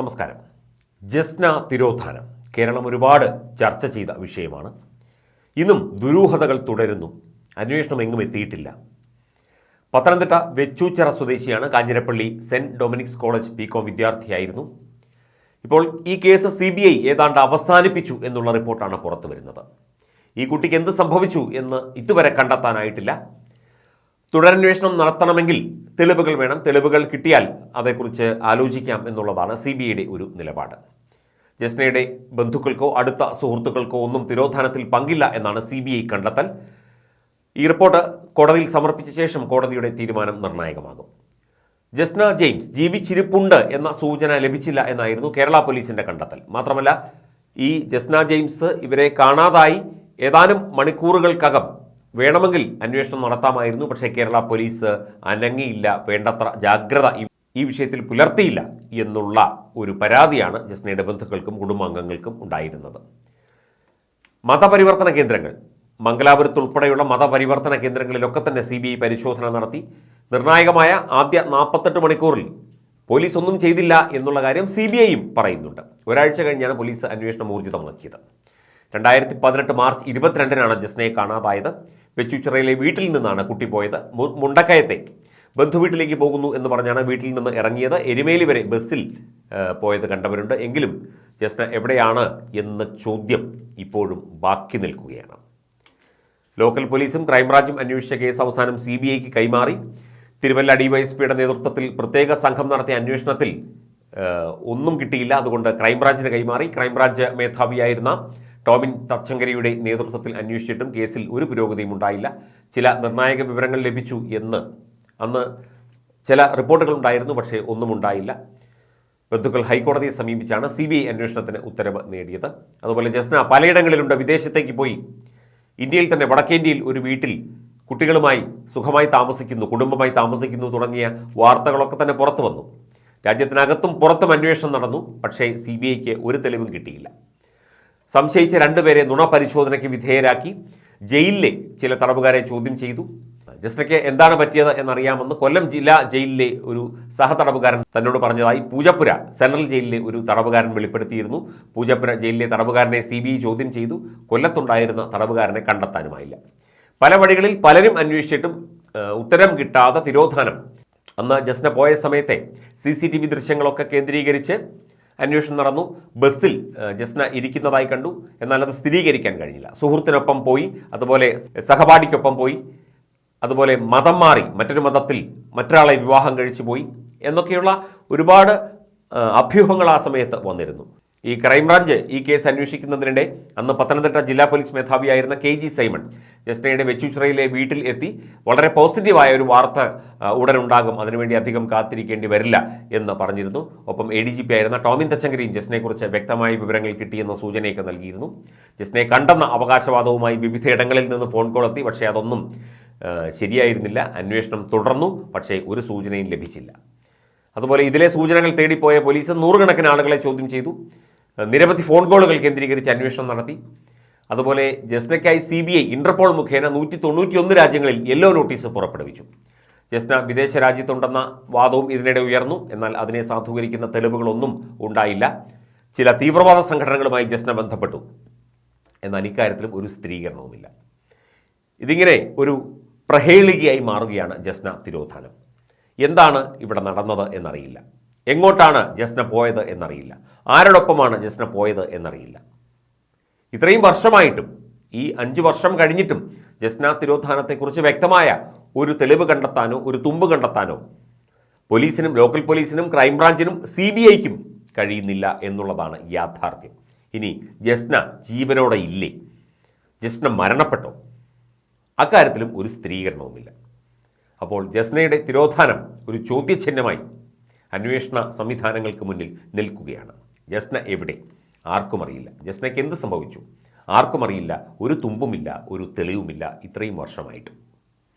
നമസ്കാരം. ജസ്ന തിരോധാനം. കേരളം ഒരുപാട് ചർച്ച ചെയ്ത വിഷയമാണ്. ഇന്നും ദുരൂഹതകൾ തുടരുന്നു. അന്വേഷണം എങ്ങും എത്തിയിട്ടില്ല. പത്തനംതിട്ട വെച്ചൂച്ചിറ സ്വദേശിയാണ് കാഞ്ഞിരപ്പള്ളി സെന്റ് ഡൊമിനിക്സ് കോളേജ് ബികോം വിദ്യാർത്ഥിയായിരുന്നു. ഇപ്പോൾ ഈ കേസ് സി ബി ഐ ഏതാണ്ട് അവസാനിപ്പിച്ചു എന്നുള്ള റിപ്പോർട്ടാണ് പുറത്തു വരുന്നത്. ഈ കുട്ടിക്ക് എന്ത് സംഭവിച്ചു എന്ന് ഇതുവരെ കണ്ടെത്താനായിട്ടില്ല. തുടരന്വേഷണം നടത്തണമെങ്കിൽ തെളിവുകൾ വേണം. തെളിവുകൾ കിട്ടിയാൽ അതേക്കുറിച്ച് ആലോചിക്കാം എന്നുള്ളതാണ് സി ബി ഐയുടെ ഒരു നിലപാട്. ജസ്നയുടെ ബന്ധുക്കൾക്കോ അടുത്ത സുഹൃത്തുക്കൾക്കോ ഒന്നും തിരോധാനത്തിൽ പങ്കില്ല എന്നാണ് സി ബി ഐ കണ്ടെത്തൽ. ഈ റിപ്പോർട്ട് കോടതിയിൽ സമർപ്പിച്ച ശേഷം കോടതിയുടെ തീരുമാനം നിർണായകമാകും. ജസ്ന ജെയിംസ് ജീവിച്ചിരിപ്പുണ്ട് എന്ന സൂചന ലഭിച്ചില്ല എന്നായിരുന്നു കേരള പോലീസിന്റെ കണ്ടെത്തൽ. മാത്രമല്ല ഈ ജസ്ന ജെയിംസ് ഇവരെ കാണാതായി. ഏതാനും മണിക്കൂറുകൾക്കകം വേണമെങ്കിൽ അന്വേഷണം നടത്താമായിരുന്നു. പക്ഷേ കേരള പോലീസ് അനങ്ങിയില്ല. വേണ്ടത്ര ജാഗ്രത ഈ- വിഷയത്തിൽ പുലർത്തിയില്ല എന്നുള്ള ഒരു പരാതിയാണ് ജസ്നയുടെ ബന്ധുക്കൾക്കും കുടുംബാംഗങ്ങൾക്കും ഉണ്ടായിരുന്നത്. മതപരിവർത്തന കേന്ദ്രങ്ങൾ. മംഗലാപുരത്ത് ഉൾപ്പെടെയുള്ള മതപരിവർത്തന കേന്ദ്രങ്ങളിലൊക്കെ തന്നെ സി പരിശോധന നടത്തി. നിർണായകമായ ആദ്യ നാൽപ്പത്തെട്ട് മണിക്കൂറിൽ പോലീസ് ഒന്നും ചെയ്തില്ല എന്നുള്ള കാര്യം സി ബി ഐയും പറയുന്നുണ്ട്. ഒരാഴ്ച കഴിഞ്ഞാണ് പോലീസ് അന്വേഷണം ഊർജിതമാക്കിയത്. രണ്ടായിരത്തി പതിനെട്ട് മാർച്ച് ഇരുപത്തിരണ്ടിനാണ് ജസ്നയെ കാണാതായത്. വെച്ചുച്ചിറയിലെ വീട്ടിൽ നിന്നാണ് കുട്ടി പോയത്. മുണ്ടക്കയത്തെ ബന്ധുവീട്ടിലേക്ക് പോകുന്നു എന്ന് പറഞ്ഞാണ് വീട്ടിൽ നിന്ന് ഇറങ്ങിയത്. എരുമേലി വരെ ബസ്സിൽ പോയത് കണ്ടവരുണ്ട്. എങ്കിലും ജസ്ന എവിടെയാണ് എന്ന ചോദ്യം ഇപ്പോഴും ബാക്കി നിൽക്കുകയാണ്. ലോക്കൽ പോലീസും ക്രൈംബ്രാഞ്ചും അന്വേഷിച്ച കേസ് അവസാനം സി ബി ഐക്ക് കൈമാറി. തിരുവല്ല ഡിവൈഎസ്പിയുടെ നേതൃത്വത്തിൽ പ്രത്യേക സംഘം നടത്തിയ അന്വേഷണത്തിൽ ഒന്നും കിട്ടിയില്ല. അതുകൊണ്ട് ക്രൈംബ്രാഞ്ചിന് കൈമാറി. ക്രൈംബ്രാഞ്ച് മേധാവിയായിരുന്ന ടോമിൻ തച്ചങ്കരിയുടെ നേതൃത്വത്തിൽ അന്വേഷിച്ചിട്ടും കേസിൽ ഒരു പുരോഗതിയും ഉണ്ടായില്ല. ചില നിർണായക വിവരങ്ങൾ ലഭിച്ചു എന്ന് അന്ന് ചില റിപ്പോർട്ടുകൾ ഉണ്ടായിരുന്നു പക്ഷേ ഒന്നും ഉണ്ടായില്ല. ബന്ധുക്കൾ ഹൈക്കോടതിയെ സമീപിച്ചാണ് സി ബി ഐ അന്വേഷണത്തിന് ഉത്തരവ് നേടിയത്. അതുപോലെ ജസ്ന പലയിടങ്ങളിലുണ്ട്. വിദേശത്തേക്ക് പോയി. ഇന്ത്യയിൽ തന്നെ വടക്കേന്ത്യയിൽ ഒരു വീട്ടിൽ കുട്ടികളുമായി സുഖമായി താമസിക്കുന്നു കുടുംബമായി താമസിക്കുന്നു തുടങ്ങിയ വാർത്തകളൊക്കെ തന്നെ പുറത്തു വന്നു. രാജ്യത്തിനകത്തും പുറത്തും അന്വേഷണം നടന്നു പക്ഷേ സി ബി ഐക്ക് ഒരു തെളിവും കിട്ടിയില്ല. സംശയിച്ച രണ്ടുപേരെ നുണ പരിശോധനയ്ക്ക് വിധേയരാക്കി ജയിലിലെ ചില തടവുകാരെ ചോദ്യം ചെയ്തു. ജസ്നയ്ക്ക് എന്താണ് പറ്റിയത് എന്നറിയാമെന്ന് കൊല്ലം ജില്ലാ ജയിലിലെ ഒരു സഹതടവുകാരൻ തന്നോട് പറഞ്ഞതായി പൂജപ്പുര സെൻട്രൽ ജയിലിലെ ഒരു തടവുകാരൻ വെളിപ്പെടുത്തിയിരുന്നു. പൂജപ്പുര ജയിലിലെ തടവുകാരനെ സി ചോദ്യം ചെയ്തു. കൊല്ലത്തുണ്ടായിരുന്ന തടവുകാരനെ കണ്ടെത്താനുമായില്ല. പല വഴികളിൽ പലരും അന്വേഷിച്ചിട്ടും ഉത്തരം കിട്ടാതെ തിരോധാനം. അന്ന് ജസ്ന പോയ സമയത്തെ സി സി ടി വി ദൃശ്യങ്ങളൊക്കെ കേന്ദ്രീകരിച്ച് അന്വേഷണം നടന്നു. ബസ്സിൽ ജസ്ന ഇരിക്കുന്നതായി കണ്ടു. എന്നാൽ അത് സ്ഥിരീകരിക്കാൻ കഴിഞ്ഞില്ല. സുഹൃത്തിനൊപ്പം പോയി അതുപോലെ സഹപാഠിക്കൊപ്പം പോയി അതുപോലെ മതം മാറി മറ്റൊരു മതത്തിൽ മറ്റൊരാളെ വിവാഹം കഴിച്ചു പോയി എന്നൊക്കെയുള്ള ഒരുപാട് അഭ്യൂഹങ്ങൾ ആ സമയത്ത് വന്നിരുന്നു. ഈ ക്രൈംബ്രാഞ്ച് ഈ കേസ് അന്വേഷിക്കുന്നതിനിടെ അന്ന് പത്തനംതിട്ട ജില്ലാ പോലീസ് മേധാവിയായിരുന്ന കെ ജി സൈമൺ ജസ്നയുടെ വെച്ചുശ്രയിലെ വീട്ടിൽ എത്തി വളരെ പോസിറ്റീവായ ഒരു വാർത്ത ഉടൻ ഉടനുണ്ടാകും. അതിനുവേണ്ടി അധികം കാത്തിരിക്കേണ്ടി വരില്ല എന്ന് പറഞ്ഞിരുന്നു. ഒപ്പം എ ഡി ജി പി ആയിരുന്ന ടോമിൻ തച്ചങ്കരിയും ജസ്നയെക്കുറിച്ച് വ്യക്തമായ വിവരങ്ങൾ കിട്ടിയെന്ന സൂചനയൊക്കെ നൽകിയിരുന്നു. ജസ്നയെ കണ്ടെന്ന അവകാശവാദവുമായി വിവിധയിടങ്ങളിൽ നിന്ന് ഫോൺ കോൾ എത്തി. പക്ഷേ അതൊന്നും ശരിയായിരുന്നില്ല. അന്വേഷണം തുടർന്നു. പക്ഷേ ഒരു സൂചനയും ലഭിച്ചില്ല. അതുപോലെ ഇതിലെ സൂചനകൾ തേടിപ്പോയ പോലീസ് നൂറുകണക്കിന് ആളുകളെ ചോദ്യം ചെയ്തു. നിരവധി ഫോൺ കോളുകൾ കേന്ദ്രീകരിച്ച് അന്വേഷണം നടത്തി. അതുപോലെ ജസ്നയ്ക്കായി സി ബി ഐ ഇന്റർപോൾ മുഖേന നൂറ്റി തൊണ്ണൂറ്റിയൊന്ന് രാജ്യങ്ങളിൽ യെല്ലോ നോട്ടീസ് പുറപ്പെടുവിച്ചു. ജസ്ന വിദേശ രാജ്യത്തുണ്ടെന്ന വാദവും ഇതിനിടെ ഉയർന്നു. എന്നാൽ അതിനെ സാധൂകരിക്കുന്ന തെളിവുകളൊന്നും ഉണ്ടായില്ല. ചില തീവ്രവാദ സംഘടനകളുമായി ജസ്ന ബന്ധപ്പെട്ടു. എന്നാൽ ഇക്കാര്യത്തിലും ഒരു സ്ഥിരീകരണവുമില്ല. ഇതിങ്ങനെ ഒരു പ്രഹേളികയായി മാറുകയാണ് ജസ്ന തിരോധാനം. എന്താണ് ഇവിടെ നടന്നത് എന്നറിയില്ല. എങ്ങോട്ടാണ് ജസ്ന പോയത് എന്നറിയില്ല. ആരോടൊപ്പമാണ് ജസ്ന പോയത് എന്നറിയില്ല. ഇത്രയും വർഷമായിട്ടും ഈ അഞ്ച് വർഷം കഴിഞ്ഞിട്ടും ജസ്ന തിരോധാനത്തെക്കുറിച്ച് വ്യക്തമായ ഒരു തെളിവ് കണ്ടെത്താനോ ഒരു തുമ്പ് കണ്ടെത്താനോ പോലീസിനും ലോക്കൽ പോലീസിനും ക്രൈംബ്രാഞ്ചിനും സി ബി ഐക്കും കഴിയുന്നില്ല എന്നുള്ളതാണ് യാഥാർത്ഥ്യം. ഇനി ജസ്ന ജീവനോടെ ഇല്ലേ? ജസ്ന മരണപ്പെട്ടോ? അക്കാര്യത്തിലും ഒരു സ്ഥിരീകരണവുമില്ല. അപ്പോൾ ജസ്നയുടെ തിരോധാനം ഒരു ചോദ്യചിഹ്നമായി അന്വേഷണ സംവിധാനങ്ങൾക്ക് മുന്നിൽ നിൽക്കുകയാണ്. ജസ്ന എവിടെ? ആർക്കും അറിയില്ല. ജസ്നയ്ക്ക് എന്ത് സംഭവിച്ചു? ആർക്കും അറിയില്ല. ഒരു തുമ്പുമില്ല ഒരു തെളിവുമില്ല. ഇത്രയും വർഷമായിട്ട്.